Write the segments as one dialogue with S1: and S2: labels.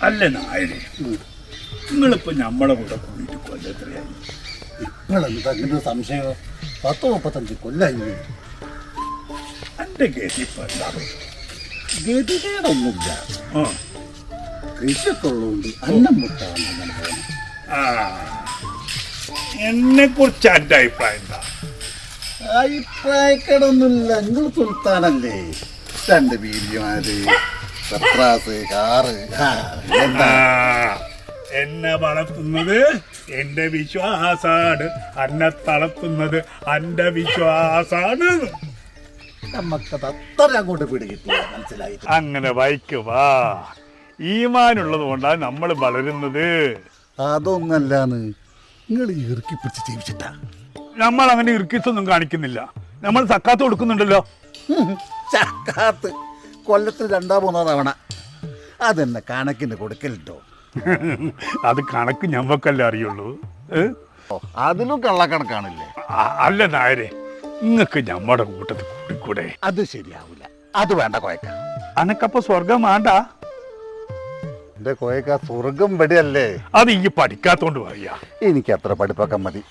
S1: അല്ല നായരെ നിങ്ങളിപ്പോ നമ്മളെ കൂടെ കൂടിയിട്ട് കൊല്ലത്രയായി
S2: നിങ്ങളെന്താ സംശയം? പത്ത് മുപ്പത്തഞ്ച് കൊല്ലായി
S1: എന്റെ എന്താണ്
S2: ഗതികേടൊന്നുമില്ല.
S1: ആ.
S2: കൃഷിയൊക്കെ ഉള്ളതുകൊണ്ട് അന്നം മുട്ടാണ്
S1: ആ. എന്നെ കുറിച്ച് എന്റെ അഭിപ്രായം എന്താ?
S2: അഭിപ്രായക്കേടൊന്നുമില്ല. നിങ്ങൾ സുൽത്താനല്ലേ രണ്ട് ബീഡിമാര് പത്രാസ് കാറ്. എന്താ?
S1: എന്നെ വളർത്തുന്നത് എന്റെ വിശ്വാസാണ്. എന്നെ തളർത്തുന്നത് എന്റെ വിശ്വാസാണ്.
S2: നമുക്കത് അത്ര അങ്ങോട്ട് പിടികിട്ടില്ല മനസ്സിലായി
S1: അങ്ങനെ വായിക്കുവാ ഈമാനുള്ളത് കൊണ്ടാണ് നമ്മൾ വളരുന്നത്.
S2: അതൊന്നല്ലാന്ന് നിങ്ങൾ ഇറുക്കി പിടിച്ച് ജീവിച്ചിട്ടാ.
S1: നമ്മൾ അങ്ങനെ ഇറുക്കിച്ചൊന്നും കാണിക്കുന്നില്ല. നമ്മൾ സക്കാത്ത് കൊടുക്കുന്നുണ്ടല്ലോ.
S2: ചക്കാത്ത്. കൊല്ലത്തിൽ രണ്ടാ മൂന്നോ തവണ. അതെന്നെ കണക്കിന് കൊടുക്കലുണ്ടോ?
S1: അത് കണക്ക് ഞമ്മക്കല്ലേ അറിയുള്ളൂ?
S2: അതിലും കള്ളക്കണക്കാണില്ലേ?
S1: അല്ല നായരെ നിങ്ങൾക്ക് ഞമ്മടെ കൂട്ടത്തിൽ കൂടിക്കൂടെ.
S2: അത് ശരിയാവില്ല അത് വേണ്ട കോയക്ക.
S1: അനക്കപ്പൊ സ്വർഗം വേണ്ട?
S2: എന്റെ കോയക്ക സ്വർഗം വെടിയല്ലേ
S1: അത് ഈ പഠിക്കാത്തോണ്ട് പറയാ
S2: എനിക്ക് അത്ര പഠിപ്പൊക്കെ മതി.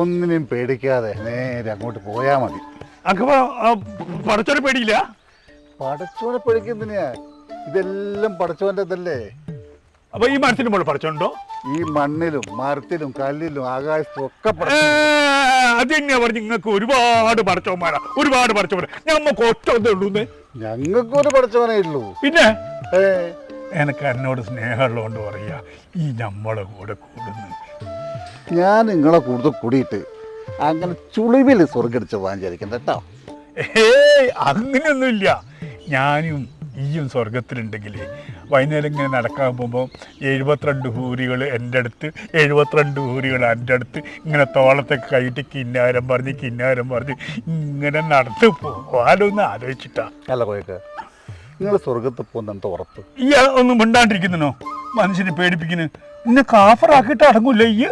S2: ഒന്നിനും പേടിക്കാതെ നേരെ അങ്ങോട്ട് പോയാ മതി.
S1: അങ്ങനെ പഠിച്ചൊരു പേടിയില്ല?
S2: പടച്ചോനെ പഴിക്കുന്നതിനാ ഇതെല്ലാം പടച്ചോന്റെ ഇതല്ലേ?
S1: അപ്പൊ ഈ മരത്തിന് മുകളിൽ പടച്ചോണ്ടോ
S2: ഈ മണ്ണിലും മരത്തിലും കല്ലിലും ആകാശത്തും ഒക്കെ പടച്ചോൻ.
S1: അത് തന്നെയാ പറഞ്ഞു നിങ്ങൾക്ക് ഒരുപാട് പടച്ചോന്മാരാ ഒരുപാട് പഠിച്ചവന്മാർ ഞമ്മക്ക് ഒറ്റ ഒന്നേ ഉള്ളൂന്ന്
S2: ഞങ്ങൾക്കൊരു പടച്ചോനേ ഉള്ളൂ.
S1: പിന്നെ?
S2: ഏ?
S1: എനിക്ക് എന്നോട് സ്നേഹമുള്ളതുകൊണ്ട് പറയാ ഈ നമ്മളെ കൂടെ കൂടുന്നു.
S2: ഞാൻ നിങ്ങളെ കൂടുതൽ കൂടിയിട്ട് അങ്ങനെ ചുളിവിൽ സ്വർഗടിച്ച് വാങ്ങിച്ചിരിക്കണ്ട കേട്ടോ.
S1: ഏയ് അങ്ങനെയൊന്നുമില്ല. ഞാനും ഈയും സ്വർഗത്തിലുണ്ടെങ്കിൽ വൈകുന്നേരം ഇങ്ങനെ നടക്കാൻ പോകുമ്പോൾ എഴുപത്തിരണ്ട് ഹൂരികൾ എന്റെ അടുത്ത് എഴുപത്തിരണ്ട് ഹൂരികൾ എന്റെ അടുത്ത് ഇങ്ങനെ തോളത്തെ കൈയിട്ട് കിന്നാരം പറഞ്ഞ് കിന്നാരം പറഞ്ഞ് ഇങ്ങനെ നടത്തി പോകാനൊന്ന് ആലോചിച്ചിട്ടാ.
S2: അല്ല കോയക്ക നിങ്ങൾ സ്വർഗത്ത് പോകുന്ന എന്താ ഉറപ്പ്?
S1: ഈ ഒന്നും മിണ്ടാണ്ടിരിക്കുന്നോ മനുഷ്യനെ പേടിപ്പിക്കുന്നു? നിന്നെ കാഫറാക്കിയിട്ട് അടങ്ങൂല്ല ഈ